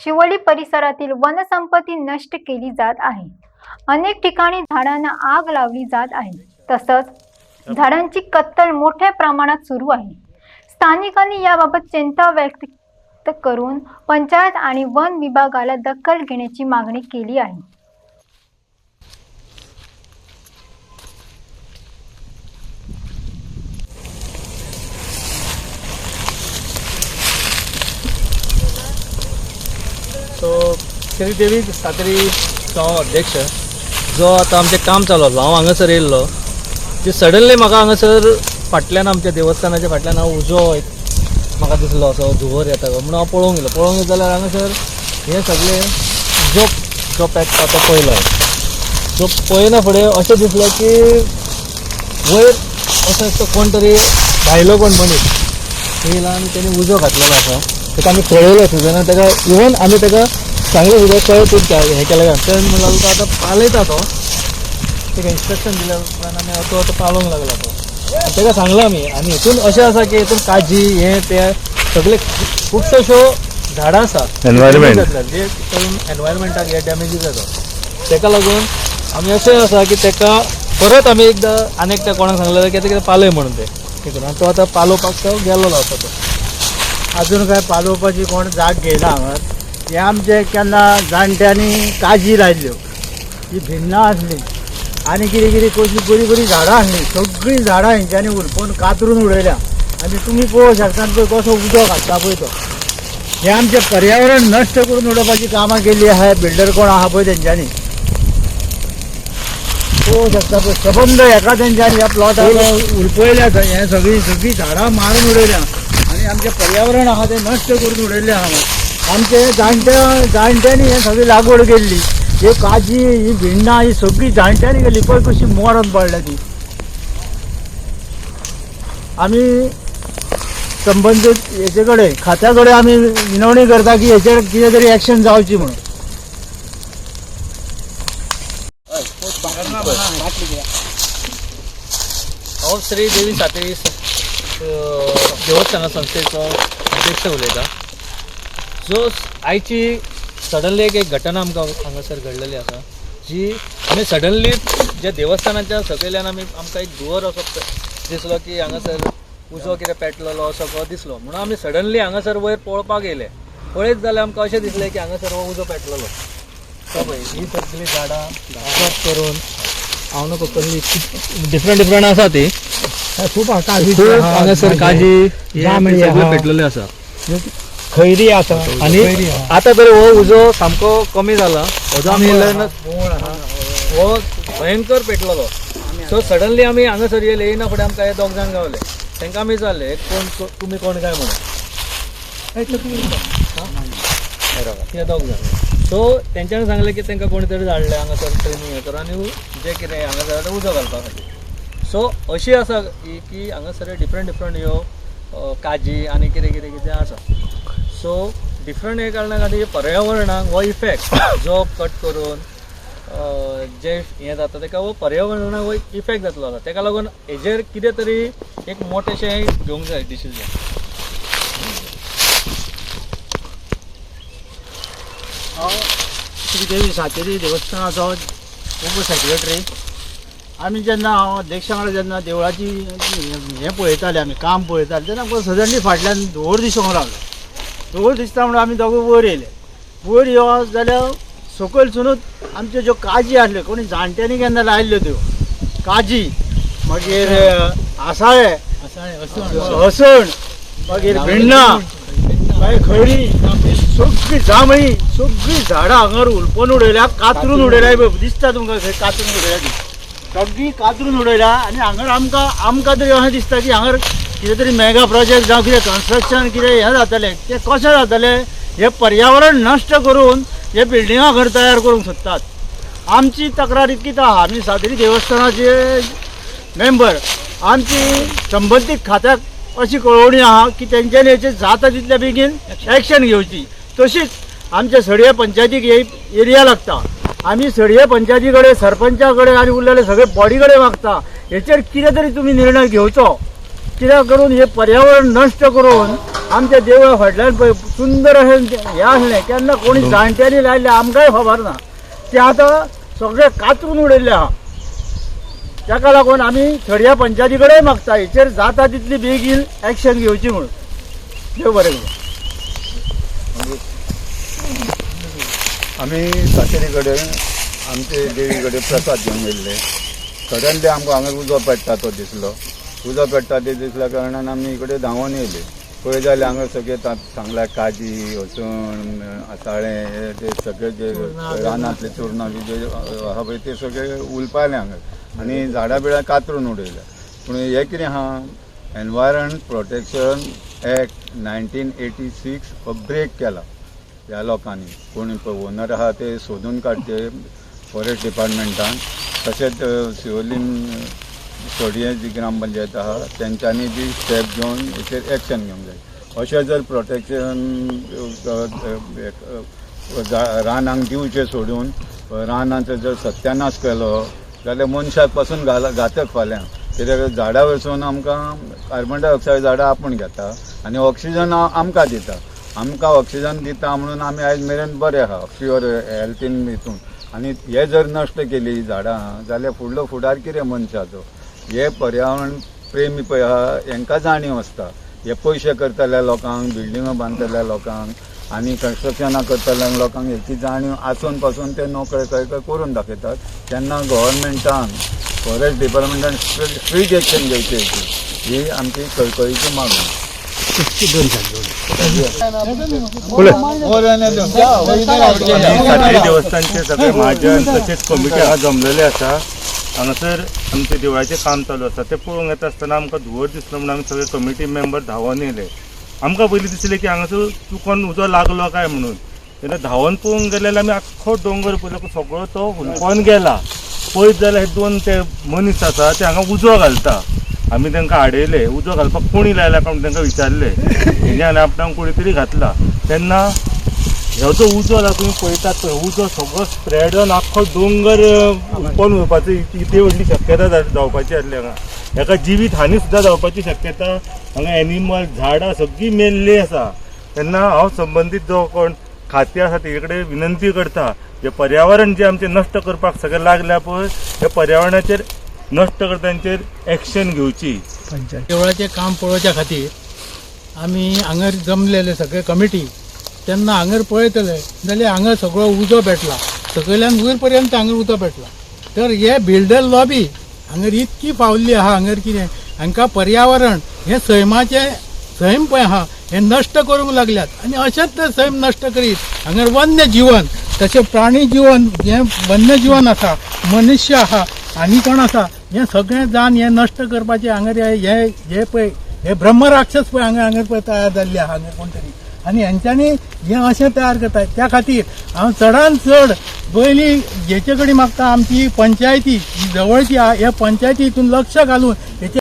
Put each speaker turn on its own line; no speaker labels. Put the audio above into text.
शिवोली परिसरातील वनसंपत्ती नष्ट केली जात आहे. अनेक ठिकाणी झाडांना आग लावली जात आहे. तसंच झाडांची कत्तल मोठ्या प्रमाणात सुरू आहे. स्थानिकांनी याबाबत चिंता व्यक्त करून पंचायत आणि वन विभागाला दखल घेण्याची मागणी केली आहे
सो श्रीदेवी सातेरी गांव अध्यक्ष जो आतां आमचें काम चालू हांव हांगासर येयल्लो जे सडनली म्हाका हांगासर फाटल्यान आमच्या देवस्थानाच्या फाटल्यान हांव उजो एक म्हाका दिसलो असो धुंवर येता म्हणून हांव पळोवंक गेलो. पळोवंक गेलो जाल्यार हांगासर हे सगळे जोप जो पेटता तो पळयलो. सो पळयना फुडें अशें दिसलें की वयर असो एकटो कोण तरी भायलो कोण मनीस येयला आनी तेणी उजो घातलेलो आसा. ताका आमी पळयलो सुद्दां. तेका इवन आमी ताका सांगलें सुद्दां कळ्ळें तूं क्या- हें केलें काय तेणें म्हणलें तो आतां पालयता तो ताका इन्स्ट्रक्शन दिल्या उपरांत आमी तो आतां पालोवंक लागला तो. ताका सांगलां आमी आनी हितून अशें आसा की हितून काजी हें तें सगळे खुबश्योशो झाडां आसा जातले, जे करून एनवायरमेंटाक हे डॅमेजीस जाता ताका लागून आमी अशें आसा की ताका परत आमी एकदां आनी एकट्या कोणाक सांगलें कितें कितें पालय म्हणून ते. आनी तो आतां पालोवपाक तो गेल्लो आसा तो.
अजून काय पालोवपाची कोण जाग घेयना हांगा हे आमचे केन्ना जाणट्यांनी काजी लायल्यो ही भिन्ना आसली आनी कितें कितें कसली बरी बरी झाडां आसलीं सगळीं झाडां हेंच्यांनी उरपून कातरून उडयल्या आनी तुमी पळोवंक शकता पळय कसो उदक घालता पळय तो. हे आमचे पर्यावरण नश्ट करून उडोवपाची कामां केल्ली आहा. बिल्डर कोण आहा पळय तेंच्यांनी पळोवंक शकता पळय सबंद एका तेंच्यांनी ह्या प्लॉटाक उरपयल्या हे सगळीं सगळीं झाडां मारून उडयल्या आनी आमचें पर्यावरण आहा तें नश्ट करून उडयल्लें आहा आमचे जाणट्या जाणट्यांनी हें सगळी लागवड केल्ली हे काजी ही भिंडां ही सगळी जाणट्यांनी केली. पळय कशी मरण पडल्या ती. आमी संबंदीत हेचे कडेन खात्या कडेन आमी विनवणी करता की हेचेर कितें तरी एक्शन जावची म्हणून.
हांव श्री देवी सातेरी स- अ, देवस्थाना संस्थेचो अध्यक्ष उलयता जो आयची सडनली एक एक घटना आमकां हांगासर घडलेली आसा जी आमी सडनली जे देवस्थानाच्या सकयल्यान आमी आमकां एक धुंवर असो दिसलो की हांगासर उजो कितें पेटलेलो असो कसो दिसलो. म्हणून आमी सडनली हांगासर वयर पळोवपाक येयले पळयत जाल्यार आमकां अशें दिसलें की हांगासर हो उजो पेटलेलो. तो पळय ही सगळी झाडां कट करून हांव नको कसली डिफरंट डिफरंट आसा ती.
खूप
खूप हांगासर काजी हे. पेटलेले आसा.
खैरी आसा
आणि आता. तरी हो उजो सामको कमी जाला आमी येयल्यान हो. भयंकर पेटलेलो. सो सडनली आमी हांगासर येयले येयना फुडें आमकां हे दोग जाण गावले. तांकां आमी विचारले "हे कोण तुमी कोण काय म्हणून हे? दोग जाण. सो तेंच्यांनी सांगलें की तांकां कोणी तरी धाडले हांगासर ट्रेनिंग हे कर आनी जे कितें हांगासर उजो घालपा खातीर सो अशी आसा की की हांगासर डिफरंट डिफरंट ह्यो काजी आनी कितें कितें कितें आसा सो डिफरंट हे कारणां खातीर पर्यावरणाक हो इफेक्ट जो कट करून जे हें जाता तेका हो पर्यावरणाक हो इफेक्ट जातलो आसा तेका लागून हेजेर कितें तरी एक मोठेशें घेवंक जाय डिसिजन
हांव श्रीदेवी सातेरी देवस्थानाचो उप सेक्रेटरी आमी जेन्ना हांव अध्यक्षा कडेन जेन्ना देवळाची हें पळयताले आमी काम पळयताले तेन्ना सडनली फाटल्यान धुंवर दिसूंक लागलो धुंवर दिसता म्हणून आमी दोगूय वयर येयले वयर यो जाल्यार सकयलसुनूच आमच्यो ज्यो काजी आसल्यो कोणी जाणट्यांनी केन्ना लायल्ल्यो त्यो काजी मागीर आसाळे हसण मागीर भिण्णां मागीर खैरी सगळी जांभळी सगळी झाडां हांगर उलपन उडयल्या कातरून उडयल्या दिसता तुमकां खंय कातरून उडयल्या. सगळी कातरून उडयल्या आनी हांगर आमकां आमकां तरी अशें दिसता की हांगर कितें तरी मेगा प्रोजेक्ट जावं कितें कन्स्ट्रक्शन कितें हें जातलें. तें कशें जातलें? हें पर्यावरण नश्ट करून हे बिल्डिंगां घर तयार करूंक सोदतात आमची तक्रार इतकीच आहा. आमी सातेरी देवस्थानाचे मेंबर आमची संबंदीत खात्याक अशी कळवणी आहा की तेंच्यांनी हेचेर जाता तितल्या बेगीन एक्शन घेवची तशीच आमच्या सडये पंचायतीक हे एरिया लागता. आमी सडये पंचायती कडेन सरपंचा कडेन आनी उरलेले सगळे बॉडी कडेन मागता. हेचेर कितें तरी तुमी निर्णय घेवचो कित्याक करून हे पर्यावरण नश्ट करून आमच्या देवळा फाटल्यान पळय सुंदर अशें हें आसलें केन्ना कोणी जाणट्यांनी लायलें आमकांय खबर ना? ते आतां सगळे कातरून उडयल्ले आहा ताका लागून आमी थर्ड्या पंचायती कडेन मागता. हेचेर जाता तितली बेगीन एक्शन घेवची म्हणून. देव बरें करूं
आमी सातेरी कडेन आमचे देवी कडेन प्रसाद घेवन गेल्ले. सडनली आमकां हांगा उजो पेट्टा तो दिसलो. उजो पेट्टा ते दिसल्या कारणान आमी इकडे धांवून येयले पळय जाल्यार हांगा सगळे ता- सांगल्या काजी हसूण आसाळें हे ते सगळे जे रानांतले चुरणां बी जे आहा पळय ते सगळे उलपाले हांगा आनी झाडां बिळां कातरून उडयल्या. पूण हें कितें आहा? Environment protection act nineteen eighty six हो ब्रेक केला. ह्या लोकांनी. कोण ओनर आहा ते सोदून काडचे फॉरेस्ट डिपार्टमेंटान. तशेंच सिवोलीम शिवोलीन सोडिये जी ग्रामपंचायत आहा तेंच्यांनी बी स्टेप घेवन हेचेर एक्शन घेवंक जाय अशें जर प्रोटेक्शन रानांक दिवचें सोडून रानांचो जर सत्यानाश केलो जाल्यार मनशाकपासून घाल घातक फाल्यां. कित्याक झाडां वचून आमकां कार्बन डायऑक्सायड झाडां आपूण घेता आनी ऑक्सिजन आमकां दिता. आमकां ऑक्सिजन दिता म्हणून आमी आयज मेरेन बरे आहा प्युअर हेल्थीन हितून आनी हे जर नश्ट केली झाडां जाल्यार फुडलो फुडार कितें मनशाचो? हे पर्यावरण प्रेमी पळय आहा हेंकां जाणीव आसता. हे पयशे करतल्या लोकांक बिल्डिंगो बांदतल्या लोकांक आनी कन्स्ट्रक्शनां करतल्या लोकांक हेची जाणीव आसून पासून ते नोकळे खंय खंय करून दाखयतात. तेन्ना गव्हर्मेंटान फॉरेस्ट डिपार्टमेंटान स्ट्रीट एक्शन घेवची ही आमची कळकळीची मागणी
देवस्थानचे सगळे महाजन तसेच कमिटी हांगा जमलेले आसा हांगासर आमचे देवळाचें काम चालू आसा तें पळोवंक येता आसतना आमकां धुंवर दिसलो म्हणून आमी सगळे कमिटी मेंबर धांवन येयले आमकां पयलीं दिसलें की हांगासर चुकोन उजो लागलो काय म्हणून? तेन्ना धांवन पळोवंक गेले जाल्यार आमी आख्खो दोंगर पळयलो. सगळो तो हुलकोन गेला. पळयत जाल्यार हे दोन ते मनीस आसा ते हांगा उजो घालता. आमी तांकां आडयले उजो घालपाक कोणी लायला काय म्हणून तांकां विचारले. हेणी आनी आपणाक कोणी तरी घातला. तेन्ना ह्यो जो उजो आसा तुम्ही पळयतात पळय उजो सगळो स्प्रेड जावन आख्खो दोंगर उपोवन उरपाची इतली व्हडली शक्यता जावपाची आसली हांगा हेका जिवीत हानी सुद्दां जावपाची शक्यता हांगा एनिमल झाडां सगळीं मेल्ली आसा तेन्ना हांव संबंदीत जो कोण खातें आसा तेजे कडेन विनंती करता. जे पर्यावरण जे आमचें नश्ट करपाक सगळें लागल्या पळय हे पर्यावरणाचेर नश्ट करतांचेर एक्शन घेवची
देवळाचें काम पळोवच्या खातीर आमी हांगर जमलेले सगळे कमिटी तेन्ना हांगर पळयतले जाल्यार हांगा सगळो उजो पेटला. सकयल्यान वयर पर्यंत हांगर उजो पेटला. तर हे बिल्डर लॉबी हांगर इतकी पावल्ली आहा हांगर कितें हांकां पर्यावरण हे सैमाचे सैम पळय आहा हे नश्ट करूंक लागल्यात. आनी अशेंच ते सैम नश्ट करीत हांगर वन्य जीवन तशें प्राणी जीवन हें वन्य जीवन आसा मनुष्य आहा आनी कोण आसा हें सगळें जाण हें नश्ट करपाचें हांगर हे हे पळय हे ब्रह्मराक्षस पळय हांगा हांगर पळय तयार जाल्ले आहा हांगा कोण तरी आनी हेंच्यांनी हें अशें तयार करता त्या खातीर हांव चडान चड पयलीं हेचे कडेन मागता आमची पंचायती जवळची आहा ह्या पंचायती हितून लक्ष घालून हेचे